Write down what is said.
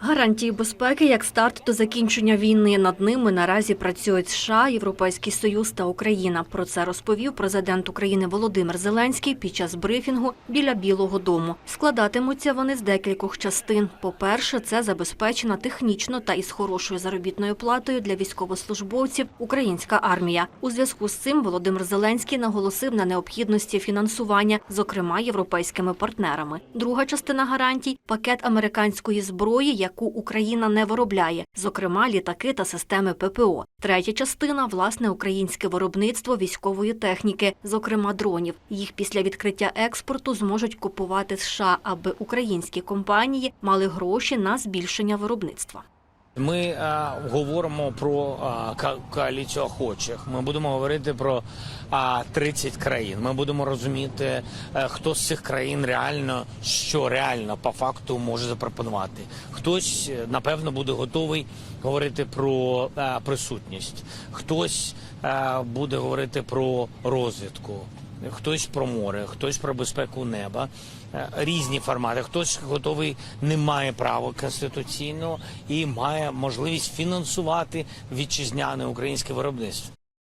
Гарантії безпеки як старт до закінчення війни. Над ними наразі працюють США, Європейський Союз та Україна. Про це розповів президент України Володимир Зеленський під час брифінгу біля Білого Дому. Складатимуться вони з декількох частин. По-перше, це забезпечена технічно та із хорошою заробітною платою для військовослужбовців українська армія. У зв'язку з цим Володимир Зеленський наголосив на необхідності фінансування, зокрема європейськими партнерами. Друга частина гарантій пакет американської зброї, яку Україна не виробляє, зокрема літаки та системи ППО. Третя частина власне українське виробництво військової техніки, зокрема дронів. Їх після відкриття експорту зможуть купувати США, аби українські компанії мали гроші на збільшення виробництва. Ми е, говоримо про е, коаліцію охочих. Ми будемо говорити про е, 30 країн. Ми будемо розуміти, е, хто з цих країн реально що реально по факту може запропонувати. Хтось напевно буде готовий говорити про е, присутність, хтось е, буде говорити про розвідку. Хтось про море, хтось про безпеку неба, Е, різні формати. Хтось готовий не має права конституційного і має можливість фінансувати вітчизняне українське виробництво.